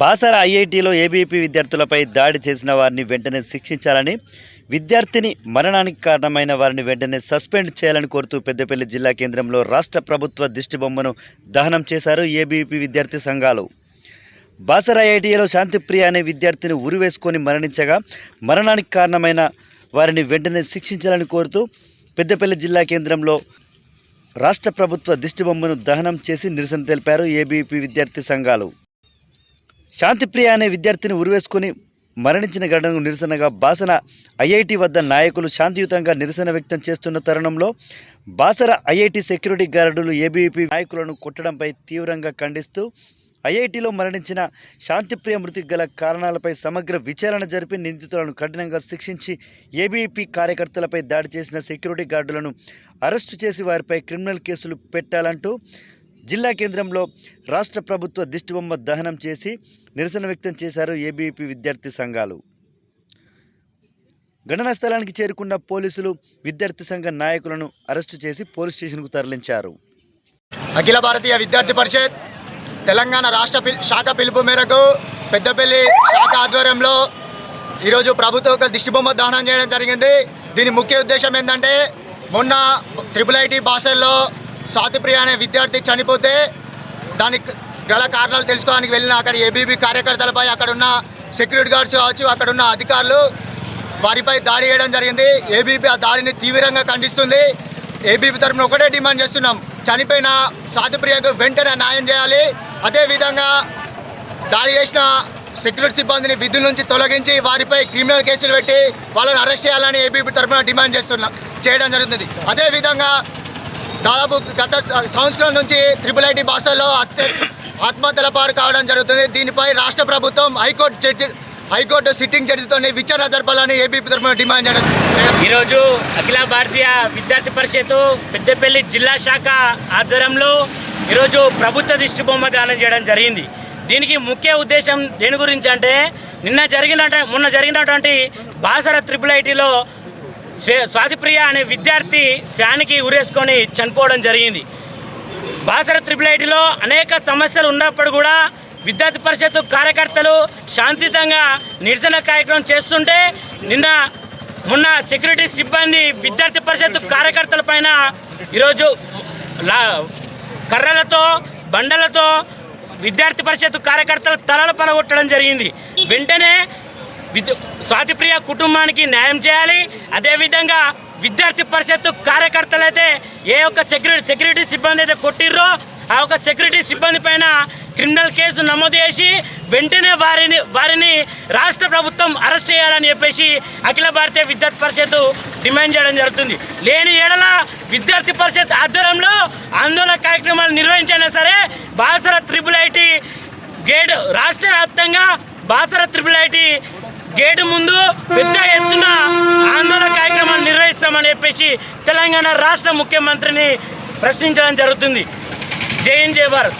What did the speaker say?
బాసర ఐఐటిలో ఏబీపీ విద్యార్థులపై దాడి చేసిన వారిని వెంటనే శిక్షించాలని విద్యార్థిని మరణానికి కారణమైన వారిని వెంటనే సస్పెండ్ చేయాలని కోరుతూ పెద్దపల్లి జిల్లా కేంద్రంలో రాష్ట్ర ప్రభుత్వ దిష్టిబొమ్మను దహనం చేశారు ఏబీపీ విద్యార్థి సంఘాలు. బాసర ఐఐటిలో శాంతిప్రియ అనే విద్యార్థిని ఉరివేసుకొని మరణించగా మరణానికి కారణమైన వారిని వెంటనే శిక్షించాలని కోరుతూ పెద్దపల్లి జిల్లా కేంద్రంలో రాష్ట్ర ప్రభుత్వ దిష్టిబొమ్మను దహనం చేసి నిరసన తెలిపారు ఏబీపీ విద్యార్థి సంఘాలు. శాంతిప్రియ అనే విద్యార్థిని ఉరివేసుకొని మరణించిన ఘటనకు నిరసనగా బాసన ఐఐటి వద్ద నాయకులు శాంతియుతంగా నిరసన వ్యక్తం చేస్తున్న తరుణంలో Basara IIT security guards ABVP నాయకులను కొట్టడంపై తీవ్రంగా ఖండిస్తూ ఐఐటిలో మరణించిన శాంతిప్రియ మృతికి గల కారణాలపై సమగ్ర విచారణ జరిపి నిందితులను కఠినంగా శిక్షించి ఏబీవీపీ కార్యకర్తలపై దాడి చేసిన సెక్యూరిటీ గార్డులను అరెస్టు చేసి వారిపై క్రిమినల్ కేసులు పెట్టాలంటూ జిల్లా కేంద్రంలో రాష్ట్ర ప్రభుత్వ దిష్టిబొమ్మ దహనం చేసి నిరసన వ్యక్తం చేశారు ఏబీపీ విద్యార్థి సంఘాలు. ఘటనా స్థలానికి చేరుకున్న పోలీసులు విద్యార్థి సంఘ నాయకులను అరెస్టు చేసి పోలీస్ స్టేషన్కు తరలించారు. అఖిల భారతీయ విద్యార్థి పరిషత్ తెలంగాణ రాష్ట్ర శాఖ పిలుపు మేరకు పెద్దపల్లి శాఖ ఆధ్వర్యంలో ఈరోజు ప్రభుత్వ ఒక దిష్టిబొమ్మ దహనం చేయడం జరిగింది. దీని ముఖ్య ఉద్దేశం ఏంటంటే మొన్న ట్రిపుల్ ఐటీ బాసల్లో స్వాతిప్రియ అనే విద్యార్థి చనిపోతే దానికి గల కారణాలు తెలుసుకోవడానికి వెళ్ళిన అక్కడ ఏబీబీ కార్యకర్తలపై అక్కడున్న సెక్యూరిటీ గార్డ్స్ కావచ్చు అక్కడున్న అధికారులు వారిపై దాడి చేయడం జరిగింది. ఏబీపీ ఆ దాడిని తీవ్రంగా ఖండిస్తుంది. ఏబీపీ తరఫున ఒకటే డిమాండ్ చేస్తున్నాం. చనిపోయిన సాధుప్రియకు వెంటనే న్యాయం చేయాలి. అదేవిధంగా దాడి చేసిన సెక్యూరిటీ సిబ్బందిని విధుల నుంచి తొలగించి వారిపై క్రిమినల్ కేసులు పెట్టి వాళ్ళని అరెస్ట్ చేయాలని ఏబీపీ తరఫున డిమాండ్ చేస్తున్నాం చేయడం జరుగుతుంది. అదేవిధంగా దాదాపు గత సంవత్సరం నుంచి ట్రిపుల్ ఐటీ భాషల్లో అత్య ఆత్మహత్యల పాలు కావడం జరుగుతుంది. దీనిపై రాష్ట్ర ప్రభుత్వం high court judge high court sitting జడ్జితో విచారణ జరపాలని ఏపీ తరఫున డిమాండ్ చేయడం ఈరోజు అఖిల భారతీయ విద్యార్థి పరిషత్ పెద్దపల్లి జిల్లా శాఖ ఆధ్వర్యంలో ఈరోజు ప్రభుత్వ దిష్టి బొమ్మ దానం చేయడం జరిగింది. దీనికి ముఖ్య ఉద్దేశం దేని గురించి అంటే నిన్న జరిగిన మొన్న జరిగినటువంటి బాసర త్రిపుల్ ఐటీలో స్వాతిప్రియ అనే విద్యార్థి ఫ్యాన్కి ఉరేసుకొని చనిపోవడం జరిగింది. బాసర త్రిపుల్ ఐటీలో అనేక సమస్యలు ఉన్నప్పుడు కూడా విద్యార్థి పరిషత్ కార్యకర్తలు శాంతియుతంగా నిరసన కార్యక్రమం చేస్తుంటే నిన్న మొన్న సెక్యూరిటీ సిబ్బంది విద్యార్థి పరిషత్ కార్యకర్తల పైన ఈరోజు లా కర్రలతో బండలతో విద్యార్థి పరిషత్ కార్యకర్తల తలలు పలగొట్టడం జరిగింది. వెంటనే విద్య స్వాతిప్రియ కుటుంబానికి న్యాయం చేయాలి. అదేవిధంగా విద్యార్థి పరిషత్తు కార్యకర్తలు అయితే ఏ ఒక్క సెక్యూరిటీ సెక్యూరిటీ సిబ్బంది అయితే కొట్టిర్రో ఆ యొక్క సెక్యూరిటీ సిబ్బంది పైన క్రిమినల్ కేసు నమోదు చేసి వెంటనే వారిని వారిని రాష్ట్ర ప్రభుత్వం అరెస్ట్ చేయాలని చెప్పేసి అఖిల భారతీయ విద్యార్థి పరిషత్ డిమాండ్ చేయడం జరుగుతుంది. లేని ఏడల విద్యార్థి పరిషత్ ఆధ్వర్యంలో ఆందోళన కార్యక్రమాలు నిర్వహించైనా సరే బాసర త్రిబుల్ ఐటీ గేట్ రాష్ట్ర వ్యాప్తంగా బాసర త్రిబుల్ ఐటీ గేటు ముందు పెద్ద ఎత్తున ఆందోళన కార్యక్రమాలు నిర్వహిస్తామని చెప్పేసి తెలంగాణ రాష్ట్ర ముఖ్యమంత్రిని ప్రశ్నించడం జరుగుతుంది. జై హింద్ జై భారత్.